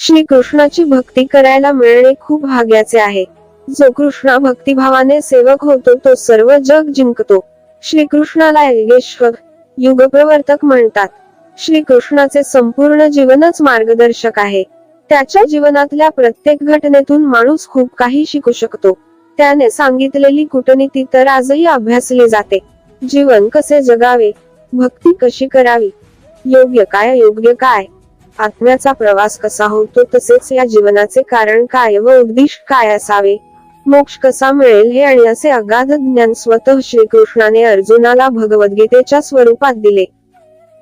श्रीकृष्णाची भक्ती करायला मिळणे खूप भाग्याचे आहे. जो कृष्णा भक्तिभावाने सेवक होतो तो सर्व जग जिंकतो. श्रीकृष्णाला योगेश्वर युगप्रवर्तक म्हणतात. श्रीकृष्णाचे संपूर्ण जीवनच मार्गदर्शक आहे. त्याच्या जीवनातल्या प्रत्येक घटनेतून माणूस खूप काही शिकू शकतो. त्याने सांगितलेली कूटनीती तर आजही अभ्यासली जाते. जीवन कसे जगावे भक्ती कशी करावी योग्य काय योग्य काय आत्म्याचा प्रवास कसा होतो तसेच या जीवनाचे कारण काय व उद्दिष्ट काय असावे? मोक्ष कसा मिळेल हे आणि असे अगाध ज्ञान स्वतः श्रीकृष्णाने अर्जुनाला भगवद्गीतेच्या स्वरूपात दिले.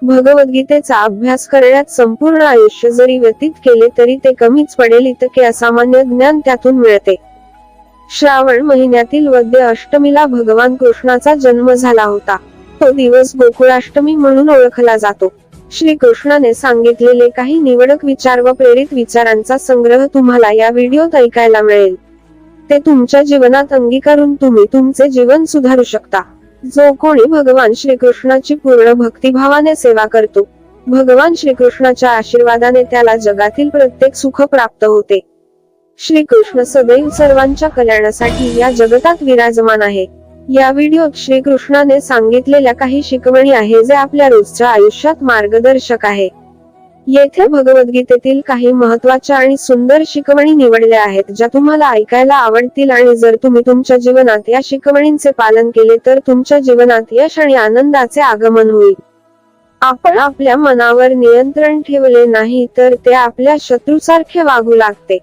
भगवद्गीतेचा अभ्यास करण्यात संपूर्ण आयुष्य जरी व्यतीत केले तरी ते कमीच पडेल इतके असामान्य ज्ञान त्यातून मिळते. श्रावण महिन्यातील वद्य अष्टमीला भगवान कृष्णाचा जन्म झाला होता. तो दिवस गोकुळाष्टमी म्हणून ओळखला जातो. श्री कृष्णाने सांगितलेले काही निवडक विचार व प्रेरित विचारांचा संग्रह तुम्हाला या व्हिडिओत ऐकायला मिळेल. ते तुमच्या जीवनात अंगीकारून तुम्ही तुमचे जीवन सुधारू शकता. जो कोणी भगवान श्रीकृष्णाची पूर्ण भक्तिभावाने सेवा करतो भगवान श्रीकृष्णाच्या आशीर्वादाने त्याला जगातील प्रत्येक सुख प्राप्त होते. श्रीकृष्ण सदैव सर्वांच्या कल्याणासाठी या जगतात विराजमान आहे. या व्हिडिओत श्रीकृष्णाने सांगितलेल्या काही शिकवणी आहे जे आपल्या रोजच्या आयुष्यात मार्गदर्शक आहे. येथे भगवद्गीतेतील काही महत्त्वाच्या आणि सुंदर शिकवणी निवडल्या आहेत ज्या तुम्हाला ऐकायला आवडतील आणि जर तुम्ही तुमच्या जीवनात या शिकवणींचे पालन केले तर तुमच्या जीवनात यश आणि आनंदाचे आगमन होईल. आपण आपल्या मनावर नियंत्रण ठेवले नाही तर ते आपल्या शत्रूसारखे वागू लागते.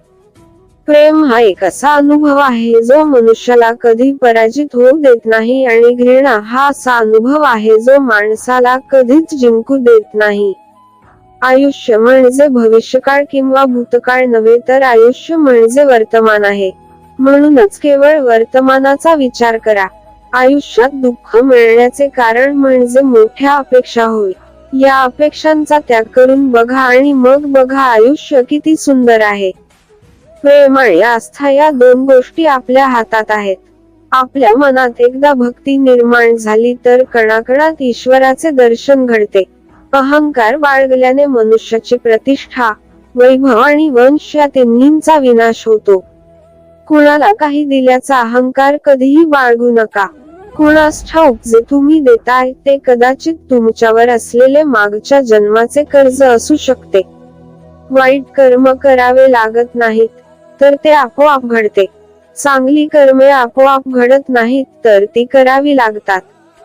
प्रेम हा एक असा अनुभव आहे जो मनुष्याला कधी पराजित होऊ देत नाही आणि घृणा हा असा अनुभव आहे जो माणसाला कधीच जिंकू देत नाही. आयुष्य म्हणजे भविष्यकाळ किंवा भूतकाळ नव्हे तर आयुष्य म्हणजे वर्तमान आहे. म्हणूनच केवळ वर्तमानाचा विचार करा. आयुष्यात दुःख मिळण्याचे कारण म्हणजे मोठ्या अपेक्षा होय. या अपेक्षांचा त्याग करून बघा आणि मग बघा आयुष्य किती सुंदर आहे. प्रेमळ आस्था या दोन गोष्टी आपल्या हातात आहेत. आपल्या मनात एकदा भक्ती निर्माण झाली तर कणाकणात ईश्वराचे दर्शन घडते. अहंकार बाळगल्याने मनुष्याची प्रतिष्ठा वैभव आणि वंश या तिन्हींचा विनाश होतो. कुणाला काही दिल्याचा अहंकार कधीही बाळगू नका. कुणास ठाऊक जे तुम्ही देताय ते कदाचित तुमच्यावर असलेले मागच्या जन्माचे कर्ज असू शकते. वाईट कर्म करावे लागत नाहीत. तर ते आपोआप घडते. चांगली कर्मे आपोआप घडत नाहीत तर ती करावी लागतात.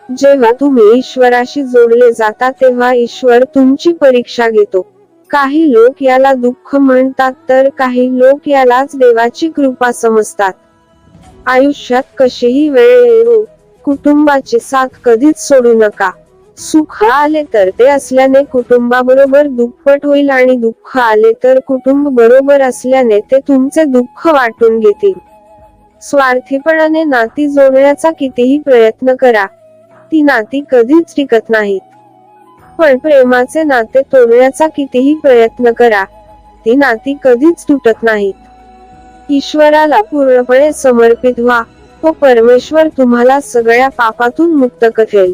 जेव्हा तुम्ही ईश्वराशी जोडले जाता तेव्हा ईश्वर तुमची परीक्षा घेतो. काही लोक याला दुःख म्हणतात तर काही लोक यालाच देवाची कृपा समजतात. आयुष्यात कशीही वेळ येऊ कुटुंबाची साथ कधीच सोडू नका. सुख आले तर ते असल्याने कुटुंबाबरोबर दुप्पट होईल आणि दुःख आले तर कुटुंब बरोबर असल्याने ते तुमचे दुःख वाटून घेतील. स्वार्थीपणाने नाती जोडण्याचा कितीही प्रयत्न करा ती नाती कधीच टिकत नाहीत. पण प्रेमाचे नाते तोडण्याचा कितीही प्रयत्न करा ती नाती कधीच तुटत नाहीत. ईश्वराला पूर्णपणे समर्पित व्हा तो परमेश्वर तुम्हाला सगळ्या पापातून मुक्त करेल.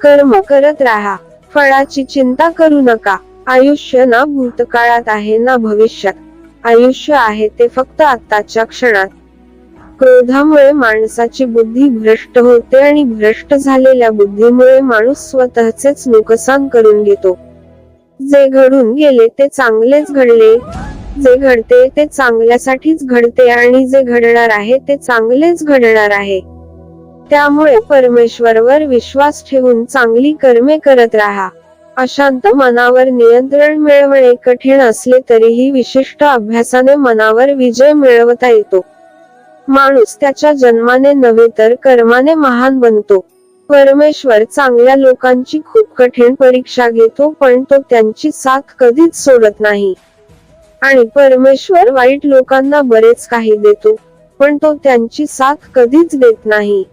कर्म करत राहा. फळाची चिंता करू नका. आयुष्य ना भूतकाळात आहे ना भविष्यात. आयुष्य आहे ते फक्त आत्ताच्या क्षणात. क्रोधामुळे माणसाची बुद्धी भ्रष्ट होते आणि भ्रष्ट झालेल्या बुद्धीमुळे माणूस स्वतःचेच नुकसान करून घेतो. जे घडून गेले ते चांगलेच घडले. जे घडते ते चांगल्यासाठीच घडते आणि जे घडणार आहे ते चांगलेच घडणार आहे. त्यामुळे परमेश्वरवर विश्वास ठेवून चांगली कर्मे करत राहा. अशांत मनावर नियंत्रण मिळवणे कठीण असले तरीही विशिष्ट अभ्यासाने मनावर विजय मिळवता येतो. माणूस त्याच्या जन्माने नव्हे तर कर्माने महान बनतो. परमेश्वर चांगल्या लोकांची खूप कठीण परीक्षा घेतो पण तो त्यांची साथ कधीच सोडत नाही. आणि परमेश्वर वाईट लोकांना बरेच काही देतो पण तो त्यांची साथ कधीच देत नाही.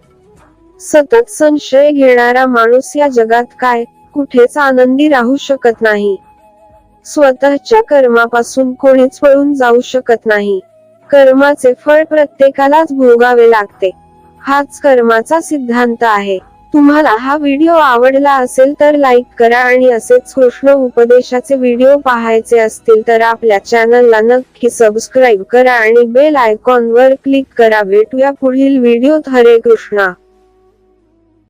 सतत संशय घेणारा माणूस या जगात काय कुठेच आनंदी राहू शकत नाही. स्वतःच्या कर्मापासून कोणीच पळून जाऊ शकत नाही. कर्माचे फळ प्रत्येकालाच भोगावे लागते. हाच कर्माचा सिद्धांत आहे. तुम्हाला हा व्हिडिओ आवडला असेल तर लाईक करा आणि असेच कृष्ण उपदेशाचे व्हिडिओ पाहायचे असतील तर आपल्या चॅनलला नक्की सबस्क्राईब करा आणि बेल आयकॉन वर क्लिक करा. भेटूया पुढील व्हिडिओत. हरे कृष्णा.